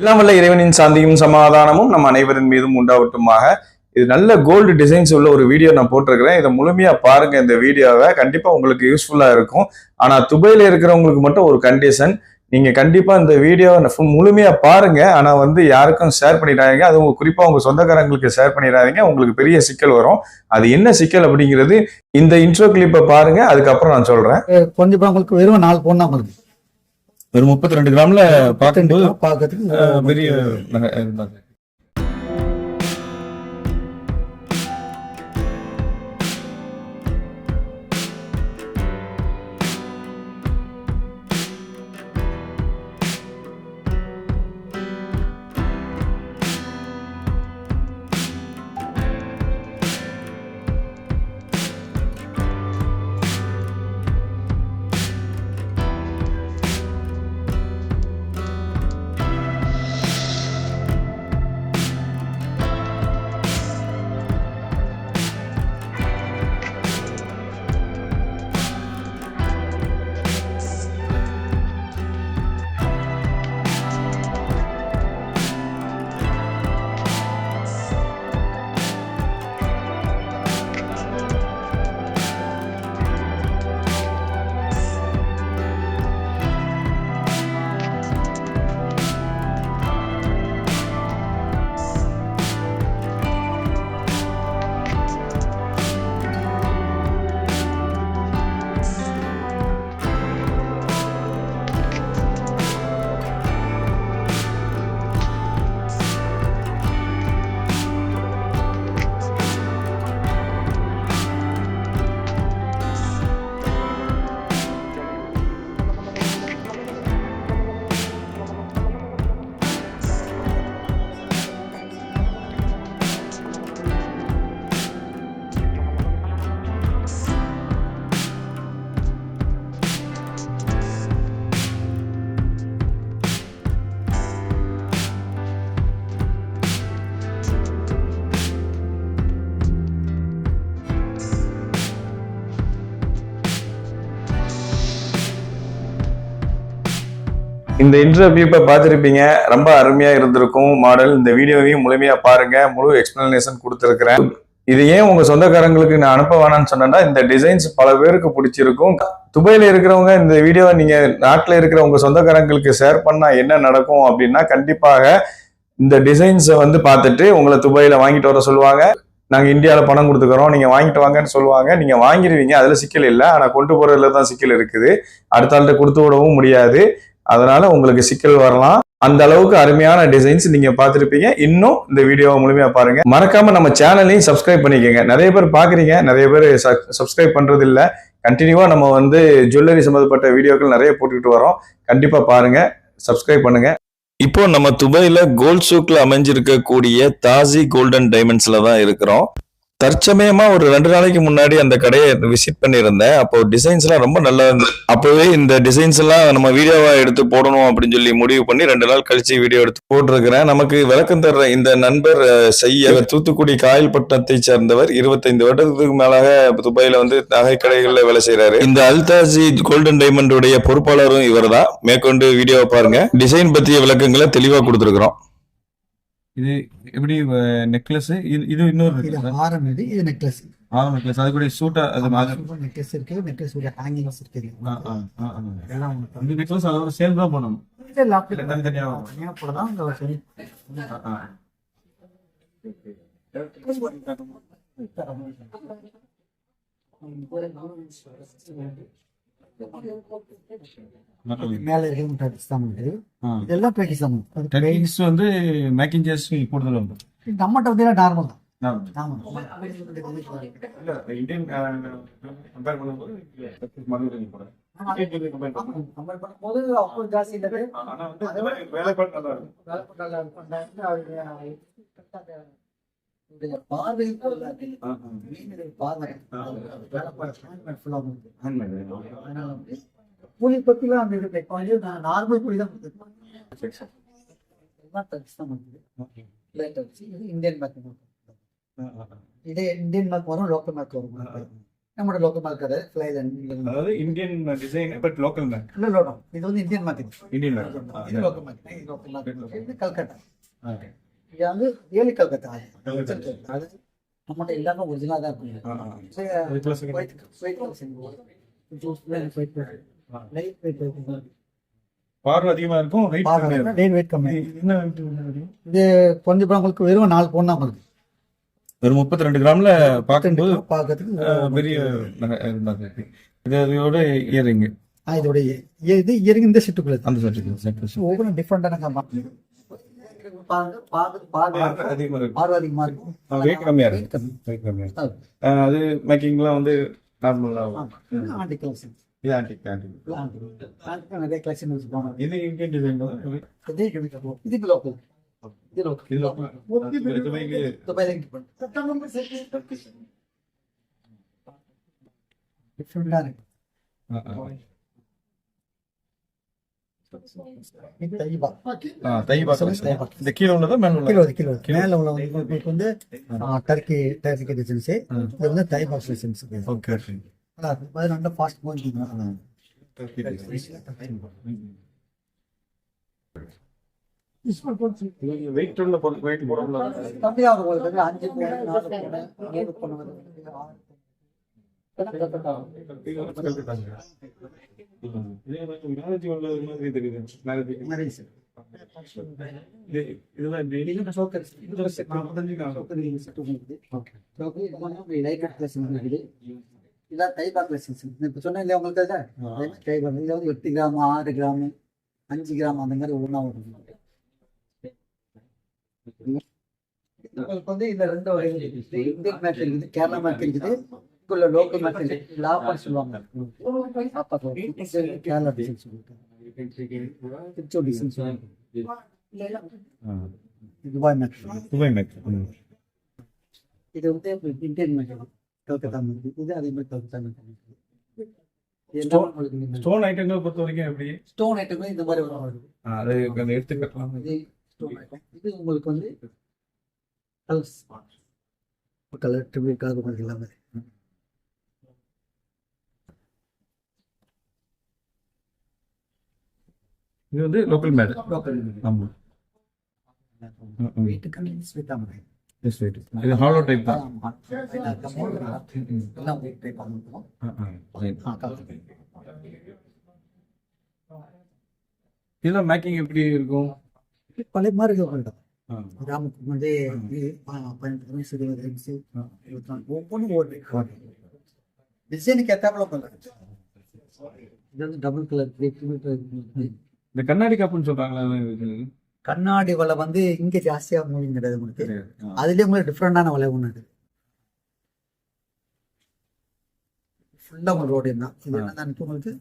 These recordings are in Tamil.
எல்லாம் வல்ல இறைவனின் சாந்தியும் சமாதானமும் நம்ம அனைவரின் மீதும் உண்டாவட்டுமாக. இது நல்ல கோல்டு டிசைன்ஸ் உள்ள ஒரு வீடியோ நான் போட்டிருக்கிறேன். இதை முழுமையா பாருங்க. இந்த வீடியோவை கண்டிப்பா உங்களுக்கு யூஸ்ஃபுல்லா இருக்கும். ஆனா துபையில் இருக்கிறவங்களுக்கு மட்டும் ஒரு கண்டிஷன் நீங்க கண்டிப்பா இந்த வீடியோவை full முழுமையா பாருங்க. ஆனா வந்து யாருக்கும் ஷேர் பண்ணிடாதீங்க. உங்கள் குறிப்பா உங்க சொந்தக்காரங்களுக்கு ஷேர் பண்ணிடாதீங்க. உங்களுக்கு பெரிய சிக்கல் வரும். அது என்ன சிக்கல் அப்படிங்கிறது இந்த இன்ட்ரோ கிளிப்பை பாருங்க. அதுக்கப்புறம் நான் சொல்றேன். கொஞ்சம் உங்களுக்கு வெறும் நாலு பொண்ணு உங்களுக்கு ஒரு முப்பத்தி ரெண்டு கிராம்ல பார்க்கும்போது பார்க்கறதுக்கு பெரிய இருந்தாங்க. இந்த இன்டர்வியூ பார்த்துருப்பீங்க. ரொம்ப அருமையா இருந்திருக்கும் மாடல் இந்த வீடியோவையும் முழுமையா பாருங்க. முழு எக்ஸ்பிளனேஷன் கொடுத்துருக்கிறேன். இது ஏன் உங்க சொந்தக்காரங்களுக்கு நான் அனுப்ப வேணாம்னு சொன்னேன்னா இந்த டிசைன்ஸ் பல பேருக்கு பிடிச்சிருக்கும். துபாயில இருக்கிறவங்க இந்த வீடியோவை நீங்க நாட்டில் இருக்கிற உங்க சொந்தக்காரங்களுக்கு ஷேர் பண்ணா என்ன நடக்கும் அப்படின்னா கண்டிப்பாக இந்த டிசைன்ஸை வந்து பார்த்துட்டு உங்களை துபாயில வாங்கிட்டு வர சொல்லுவாங்க. நாங்க இந்தியாவில் பணம் கொடுத்துக்கிறோம். நீங்க வாங்கிட்டு வாங்கன்னு சொல்லுவாங்க. நீங்க வாங்கிடுவீங்க அதுல சிக்கல் இல்லை. ஆனா கொண்டு போறதுல தான் சிக்கல் இருக்குது. அடுத்த ஆள்கிட்ட கொடுத்து விடவும் முடியாது. அதனால உங்களுக்கு சிக்கல் வரலாம். அந்த அளவுக்கு அருமையான டிசைன்ஸ் நீங்க பார்த்துருப்பீங்க. இன்னும் இந்த வீடியோவை முழுமையா பாருங்க. மறக்காம நம்ம சேனலையும் சப்ஸ்கிரைப் பண்ணிக்கோங்க. நிறைய பேர் பாக்குறீங்க நிறைய பேர் சப்ஸ்கிரைப் பண்றது இல்ல கண்டினியூவா நம்ம வந்து ஜுவல்லரி சம்பந்தப்பட்ட வீடியோக்கள் நிறைய போட்டுக்கிட்டு வரோம். கண்டிப்பா பாருங்க. சப்ஸ்கிரைப் பண்ணுங்க. இப்போ நம்ம துபாயில கோல்ட் சூக்ல அமைஞ்சிருக்கக்கூடிய தாசி கோல்டன் டைமண்ட்ஸ்ல தான் இருக்கிறோம். தற்சமயமா ஒரு ரெண்டு நாளைக்கு முன்னாடி அந்த கடையை விசிட் பண்ணியிருந்தேன். அப்போ டிசைன்ஸ் எல்லாம் ரொம்ப நல்லா இருந்தது. அப்பவே இந்த டிசைன்ஸ் எல்லாம் நம்ம வீடியோவா எடுத்து போடணும் அப்படின்னு சொல்லி முடிவு பண்ணி ரெண்டு நாள் கழிச்சு வீடியோ எடுத்து போட்டிருக்கிறேன். நமக்கு விளக்கம் தர்ற இந்த நண்பர் செய்ய தூத்துக்குடி காயல்பட்டினத்தை சேர்ந்தவர் இருபத்தைந்து வருடத்துக்கு மேலாக துபாயில வந்து நகை கடைகள்ல வேலை செய்யறாரு இந்த அல்தாஜி கோல்டன் டைமண்ட் உடைய பொறுப்பாளரும் இவர்தான். மேற்கொண்டு வீடியோவை பாருங்க. டிசைன் பத்திய விளக்கங்களை தெளிவா கொடுத்துருக்கிறோம். இது எப்படி நெக்லஸ் இது இது இன்னொரு இது? ஹாரம் இது இது நெக்லஸ் ஆரம் நெக்லஸ் அது கூட சூட்டா அது மாதிரி. நெக்லஸ் இருக்கு நெக்லஸ் உடைய ஹேங்கிங்ஸ் இருக்கு உங்களுக்கு. இந்த நெக்லஸ் அதோட சேல் தான் பண்ணணும். இது லாக்கில் இல்ல, தனியா போடலாம் இந்த சரி ஆ, ஆ. மேல இருக்க ப்ராக்டிஸ் தான் பண்ணுது ஆ. இதெல்லாம் ப்ராக்டிஸ் தான் பண்ணுது. அது டெக்னிக்ஸ் வந்து மேக்கிங் சார்ஜ் கூடுதல் உண்டு இது நம்மகிட்ட வந்து நார்மல் தான் இந்தியன் கம்பேர் பண்ணும்போது மதுரை கூட பண்ணும்போது அவ்வளோ ஜாஸ்தி இல்லை வேலைப்பாடு நல்லா இருக்கும் பார்வை. அதனால வந்து பத்திலாம் அந்த இது வந்து நான் நார்மல் கூலி தான் இந்தியன் ஆ. இதே இந்தியன் மேக் வரும் லோக்கல் மேக் வரும். நம்மளோட லோக்கல் மார்க்கெட் ஃபிளைலண்ட் அதாவது Indian design but local make இல்லை லோடம் இது வந்து இந்தியன் மார்க்கெட் இந்தியன் இது லோக்கல் இது லோக்கல் மார்க்கெட் இது கல்கட்டா இது வந்து ரியலி கல்கத்தா அது நம்மகிட்ட எல்லாமே ஒரிஜினலாக தான் இருக்கும் பார்வை அதிகமா இருக்கும். வெயிட் கம்மி? இது கொஞ்சம் உங்களுக்கு வெறும் நாலு பவுன் தான் உங்களுக்கு ஒரு முப்பத்தி ரெண்டு கிராம்ல பார்க்கும்போது பார்க்கறதுக்கு பெரிய. இது இயரிங் இதோட இ- இது இயரிங் இந்த செட்டுக்குள்ள அந்த சர்டிஃபிகேட் ஒவ்வொரு டிஃப்ரெண்டான பாருங்க பார்க்க பார்க்க அதிகமா இருக்கு பார்வை அதிகமா இருக்கும் வெயிட் கம்மியா Weight இருக்கு கம்மி. வெயிட் கம்மியா இருக்கு ஆ. அஹ், அது மேக்கிங்லாம் வந்து நார்மலா ஆமா. இது ஆன்டி கலெக்ஷன் இது ஆன்டிக் ஆன்டிக் ஆன்டி நிறைய கலெக்ஷன் வச்சுருப்பாங்க இது இந்தியன் டிசைன் இது இது லோக்கல் இது லோக்கல் இது local. துபாய்க்கு துபாயில இங்க பண்ணு. Different ஆ இருக்கு. தை. இந்த கீழே உள்ளதா மேல உள்ளதா இது. மேல உள்ள வந்து உங்களுக்கு வந்து ஆ, டர்க்கி டர்க்கி டிசைன்ஸ் இது வந்து தைபா டிசைன்ஸ் ஓகே அது நல்ல ஃபாஸ்ட் மூவிங் வெயிட் உள்ள பொருள் வெயிட் போடல கம்மியா இருக்கும் உங்களுக்கு வந்து அஞ்சு பொண்ணு நாலு பொண்ணு மூணு பொண்ணு இதான் தைபா கிளாஸ் இப்போ சொன்னேன் இல்லையா உங்களுக்கு தைபா வந்து எட்டு கிராம் ஆறு கிராம் அஞ்சு கிராம் அந்த மாதிரி ஒண்ணா வரும் உங்களுக்கு வந்து இந்த ரெண்டு வகை இந்தியன் மேட் இருக்குது கேரளா மேட் இருக்குது. இங்குள்ள லோக்கல் மேட் இருக்குது லாப்பா சொல்லுவாங்க லாப்பா சொல்லுவாங்க. கேரளா டிசைன் சொல்லுவாங்க திருச்சூர் டிசைன் சொல்லுவாங்க துபாய் மேட் துபாய் மேக் இது வந்து இந்தியன் மேட் கல்கத்தா மேட் இது அதே மாதிரி கல்கத்தா மேட் ஸ்டோன் ஐட்டங்களை பொறுத்த வரைக்கும் எப்படி ஸ்டோன் ஐட்டம் இந்த மாதிரி வரும் அது அந்த எடுத்துக்கலாம் இது ஸ்டோன் ஐட்டம் இது உங்களுக்கு வந்து கலர்ஸ் கலர் ட்ரிபிள் கலர் உங்களுக்கு எல்லாமே இது வந்து லோக்கல் மேட் லோக்கல் ஆமா. வீட்டு கம்மி ஸ்வீட்டாக மாதிரி எஸ் இது ஹாலோ டைப் தான். இதெல்லாம் மேக்கிங் எப்படி இருக்கும்? பழைய மாதிரி இருக்க வேண்டாம் கிராமத்துக்கு வந்து பதினெட்டு இருபது இருபத்தி நாலு. ஒவ்வொன்றும் ஒரு டிசைனுக்கு ஏற்றாப்புல பண்ணுறது இது வந்து டபுள் கலர் இந்த கண்ணாடி கப்புன்னு சொல்றாங்களா அது? கண்ணாடி வலை வந்து இங்க ஜாஸ்தியா மூவிங் கிடையாது உங்களுக்கு அதுலயே உங்களுக்கு டிஃப்ரெண்டான வலை ஒன்று இருக்கு. ஃபுல்லா உங்களுக்கு ரோடு தான். இது என்ன தான் உங்களுக்கு.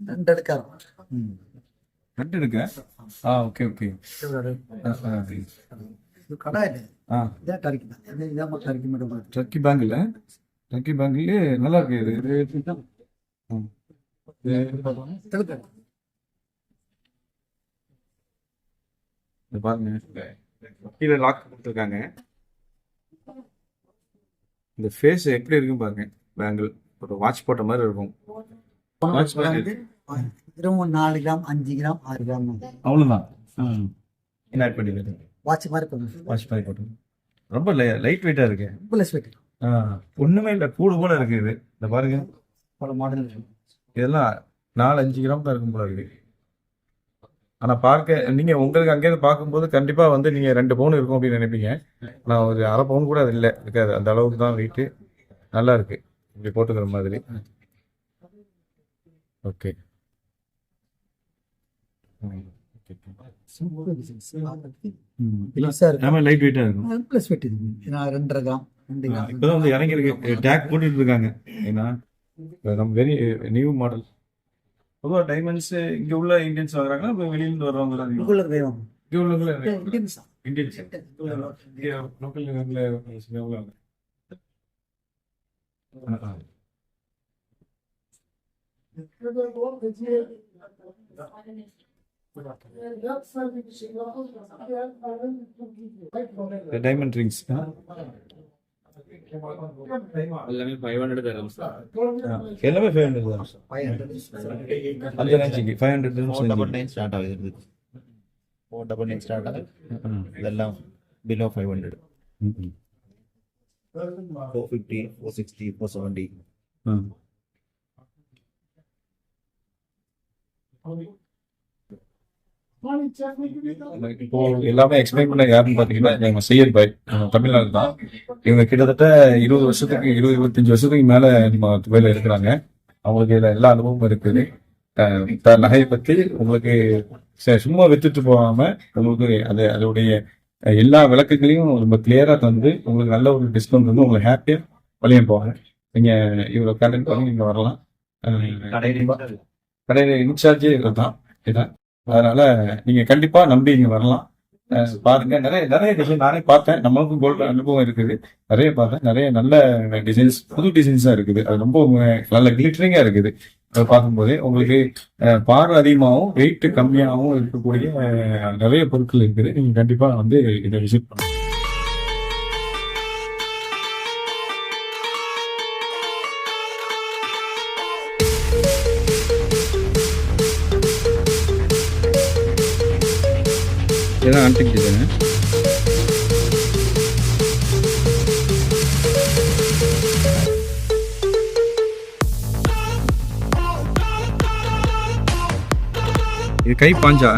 ரெண்டு அடுக்கா. ரெண்டு ஆ. Okay okay. இது கடை இல்லை இதான் டர்க்கி தான். இது இதான் மட்டும் டர்க்கி மட்டும். டர்க்கி பேங்கில் டர்க்கி பேங்கில் நல்லா இருக்கு இது. இது பாருங்க கீழே லாக் கொடுத்துருக்காங்க. இந்த ஃபேஸ் எப்படி இருக்குன்னு பாருங்க பேங்கிள் ஒரு வாட்ச் போட்ட மாதிரி இருக்கும். வாட்ச் இதுவும் நாலு கிராம் அஞ்சு கிராம் ஆறு கிராம். அவ்வளோதான் என்ன ஆட் பண்ணிடுறது வாட்ச் மாதிரி இருக்கும் வாட்ச் மாதிரி போட்டு ரொம்ப லைட் வெயிட்டாக இருக்கு. ரொம்ப லெஸ் வெயிட் ஆ, ஒண்ணுமே இல்லை கூடு போல இருக்கு இது. இந்த பாருங்க. பல மாடல் இதெல்லாம் நாலு அஞ்சு கிராம் தான் இருக்கும் போல இருக்கு. ஆனா பார்க்க நீங்க உங்களுக்கு அங்கேயிருந்து பார்க்கும்போது கண்டிப்பா வந்து நீங்க ரெண்டு பவுன் இருக்கும் அப்படின்னு நினைப்பீங்க. நான் ஒரு அரை பவுன் கூட அது இல்லை. இருக்காது. அந்த அளவுக்கு தான் வெயிட்டு நல்லா இருக்கு. இப்படி போட்டுக்கிற மாதிரி. ஓகே லைட் வெயிட்டா இருக்கும். பிளஸ் வெயிட் நான் ரெண்டரை கிராம் இப்பதான் வந்து இறங்கி இருக்கு டேக் போட்டுட்டு இருக்காங்க. ஏன்னா நம்ம வெரி நியூ மாடல் பொதுவாக டைமண்ட்ஸ் இங்க உள்ள இந்தியன்ஸ் வாங்குறாங்களா? இப்போ வெளியில இருந்து வர்றவங்க தான்? உள்ள இங்க இந்தியன்ஸ். இந்தியன்ஸ் உள்ள இங்க லோக்கல் எவ்வளோ டைமண்ட் ரிங்ஸ் எல்லாமே ஃபைவ் ஹண்ட்ரட் தரும் சார் எல்லாமே ஃபைவ் ஹண்ட்ரட் தான் ஃபைவ் ஹண்ட்ரட் அஞ்சு ரேஞ்சுக்கு five hundred four double nine start ஆகுது ஃபோர் டபுள் நைன் ஸ்டார்ட் ஆகுது இதெல்லாம் below five hundred four fifty four sixty four seventy இப்போ எல்லாமே எக்ஸ்பிளைன் பண்ண யாருன்னு பாத்தீங்கன்னா எங்க சையத் பாய் நம்ம தமிழ்நாடு தான். இவங்க கிட்டத்தட்ட இருபது வருஷத்துக்கு இருபது இருபத்தஞ்சு வருஷத்துக்கு மேல நம்ம துபாயில இருக்கிறாங்க. அவங்களுக்கு இதுல எல்லா அனுபவமும் இருக்குது நகையை பத்தி உங்களுக்கு சும்மா வித்துட்டு போகாம உங்களுக்கு அது அதோடைய எல்லா விளக்கங்களையும் ரொம்ப கிளியரா தந்து உங்களுக்கு நல்ல ஒரு டிஸ்கவுண்ட் வந்து உங்களுக்கு ஹாப்பியா வழியை போவாங்க. நீங்க இவ்வளவு கான்டாக்ட் பண்ணி நீங்க வரலாம். கடையில இன்சார்ஜே. இவர் தான் இதான். அதனால நீங்க கண்டிப்பா நம்பி இங்க வரலாம். அஹ் பாருங்க நிறைய நிறைய டிசைன் நானே பார்த்தேன். நம்மளுக்கும் கோல்டு அனுபவம் இருக்குது. நிறைய பார்த்தேன். நிறைய நல்ல டிசைன்ஸ் புது டிசைன்ஸா இருக்குது. அது ரொம்ப உங்க- நல்ல கிளிட்டரிங்கா இருக்குது. அதை பார்க்கும்போதே உங்களுக்கு அஹ், பார்வை அதிகமாகவும் வெயிட் கம்மியாகவும் இருக்கக்கூடிய நிறைய பொருட்கள் இருக்குது. நீங்க கண்டிப்பா வந்து இதை விசிட் பண்ணுங்க இதுதான் ஆன்டிக் டிசைனு இது கை பாஞ்சா?